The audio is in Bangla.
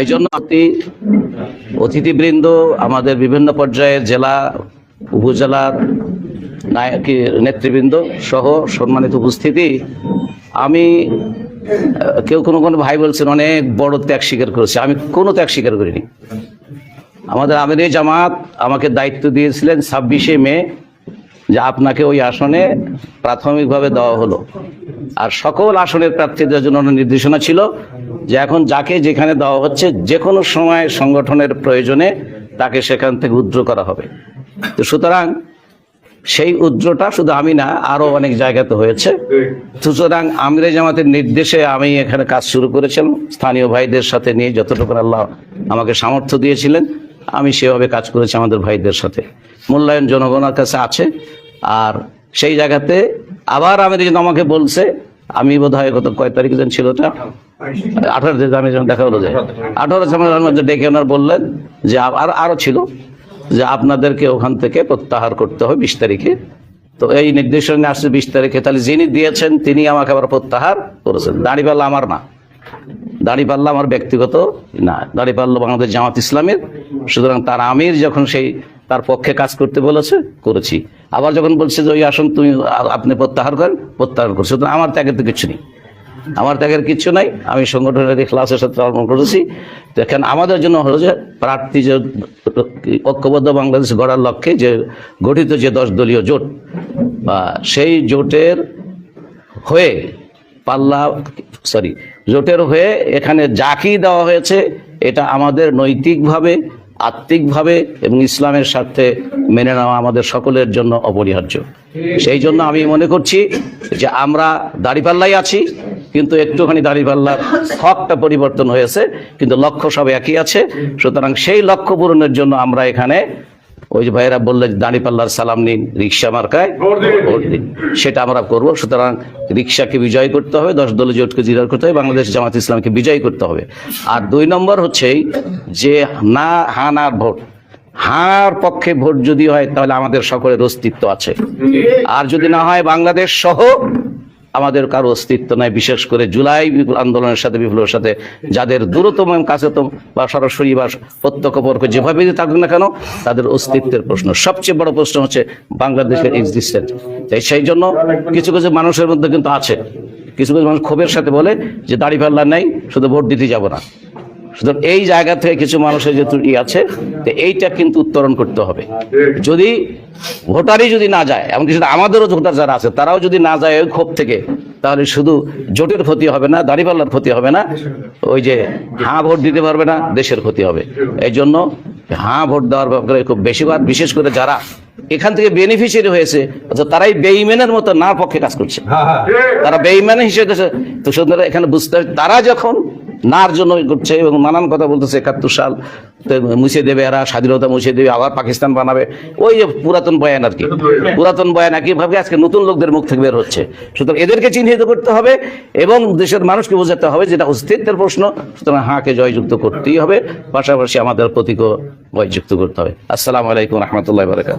এই জন্য আপনি অতিথিবৃন্দ, আমাদের বিভিন্ন পর্যায়ের জেলা, উপজেলার নায়ক, নেতৃবৃন্দ সহ সম্মানিত উপস্থিতি, আমি কেউ কোনো কোনো ভাই বলছেন, অনেক বড় ত্যাগ স্বীকার করেছে। আমি কোনো ত্যাগ স্বীকার করিনি। আমাদের আমির জামাত আমাকে দায়িত্ব দিয়েছিলেন ছাব্বিশে মে যে আপনাকে ওই আসনে প্রাথমিকভাবে দেওয়া হলো। আর সকল আসনের প্রার্থীদের জন্য নির্দেশনা ছিল যে এখন যাকে যেখানে দেওয়া হচ্ছে যে কোনো সময় সংগঠনের প্রয়োজনে তাকে সেখান থেকে উদ্র করা হবে। তো সুতরাং সেই উদ্রটা শুধু আমি না আরও অনেক জায়গাতে হয়েছে। সুতরাং আমিরে জামাতের নির্দেশে আমি এখানে কাজ শুরু করেছিলাম। স্থানীয় ভাইদের সাথে নিয়ে যতটুকু আল্লাহ আমাকে সামর্থ্য দিয়েছিলেন, আমি সেভাবে কাজ করেছি আমাদের ভাইদের সাথে। মূল্যায়ন জনগণের কাছে আছে। আর সেই জায়গাতে আবার আমির যেন আমাকে বলছে, আমি বোধ হয় গত কয় তারিখ যেন ছিল ওটা আঠারো আমি যখন দেখা হলো যে, আঠারো জানুয়ারির মধ্যে ডেকে ওনার বললেন যে আর আরও ছিল যে আপনাদেরকে ওখান থেকে প্রত্যাহার করতে হবে বিশ তারিখে। তো এই নির্দেশনা আসছে বিশ তারিখে। তাহলে যিনি দিয়েছেন, তিনি আমাকে আবার প্রত্যাহার করেছেন। দাঁড়িপাল্লা আমার না। দাঁড়িপাল্লা আমার ব্যক্তিগত না। দাঁড়িপাল্লা বাংলাদেশ জামাত ইসলামের। সুতরাং তার আমির যখন সেই তার পক্ষে কাজ করতে বলেছে, করেছি। আবার যখন বলছে যে, ওই আসন তুমি, আপনি প্রত্যাহার করেন, প্রত্যাহার করছি। সুতরাং আমার ত্যাগের তো কিছু নেই। আমার ত্যাগের কিছু নাই, আমি সংগঠনের ক্লাসের সাথে পালন করেছি। দেখেন আমাদের জন্য হলো যে, প্রার্থী যে ঐক্যবদ্ধ বাংলাদেশ গড়ার লক্ষ্যে যে গঠিত যে দশ দলীয় জোট, বা সেই জোটের হয়ে পাল্লা, সরি, জোটের হয়ে এখানে যাকেই দেওয়া হয়েছে, এটা আমাদের নৈতিকভাবে আত্মিকভাবে এবং ইসলামের স্বার্থে মেনে নেওয়া আমাদের সকলের জন্য অপরিহার্য। সেই জন্য আমি মনে করছি যে আমরা দাড়িপাল্লাই আছি, কিন্তু একটুখানি দাড়িপাল্লার হকটা পরিবর্তন হয়েছে, কিন্তু লক্ষ্য সব একই আছে। সুতরাং সেই লক্ষ্য পূরণের জন্য আমরা এখানে ওই যে ভাইয়েরা বললেন দাঁড়িপাল্লার সালাম নিন রিক্সা মার্কায় ভোট দিন। সেটা আমরা করব। সুতরাং রিক্সাকে বিজয় করতে হবে দশ দল জোটকে জিরার করতে হবে বাংলাদেশ জামাত ইসলামকে বিজয় করতে হবে। আর দুই নম্বর হচ্ছে যে না হা না ভোট। হার পক্ষে ভোট যদি হয় তাহলে আমাদের সকলের অস্তিত্ব আছে। আর যদি না হয় বাংলাদেশ সহ আমাদের কারও অস্তিত্ব নাই, বিশেষ করে জুলাই আন্দোলনের সাথে, বিপ্লবের সাথে। যাদের দূরতম কাছেতম বা সরাসরি বা প্রত্যক্ষ পরোক্ষ যেভাবে থাকুক না কেন, তাদের অস্তিত্বের প্রশ্ন। সবচেয়ে বড় প্রশ্ন হচ্ছে বাংলাদেশের এক্সিস্টেন্স তাই সেই জন্য কিছু কিছু মানুষের মধ্যে কিন্তু আছে। কিছু কিছু মানুষ ক্ষোভের সাথে বলে যে, দাড়ি পাল্লা নেই, শুধু ভোট দিতে যাব না। সুতরাং এই জায়গা থেকে কিছু মানুষের যে ত্রুটি আছে তো এইটা কিন্তু উত্তরণ করতে হবে। যদি ভোটারই যদি না যায় এমনকি শুধু আমাদেরও ভোটার যারা আছে তারাও যদি না যায় ওই ক্ষোভ থেকে তাহলে শুধু জোটের ক্ষতি হবে না দাঁড়িপাল্লার ক্ষতি হবে না ওই যে হাঁ ভোট দিতে পারবে না দেশের ক্ষতি হবে। এই জন্য হাঁ ভোট দেওয়ার ব্যাপারে খুব বেশিরভাগ বিশেষ করে যারা এখান থেকে বেনিফিশিয়ারি হয়েছে অর্থাৎ তারাই বেইমেনের মতো না পক্ষে কাজ করছে। তারা বেইমান হিসেবে তো সুতরাং এখানে বুঝতে হবে তারা যখন নার জন্য করছে এবং নানান কথা বলতেছে, একাত্তর সাল মুছে দেবে এরা, স্বাধীনতা মুছে দেবে, আবার পাকিস্তান বানাবে। ওই যে পুরাতন বয়ান আর কি। পুরাতন বয়ান একই ভাবে আজকে নতুন লোকদের মুখ থেকে বের হচ্ছে। সুতরাং এদেরকে চিহ্নিত করতে হবে এবং দেশের মানুষকে বোঝাতে হবে যেটা অস্তিত্বের প্রশ্ন। সুতরাং হাঁকে জয়যুক্ত করতেই হবে, পাশাপাশি আমাদের প্রতীকও জয়যুক্ত করতে হবে। আসসালামু আলাইকুম রহমতুল্লাহ বারকাত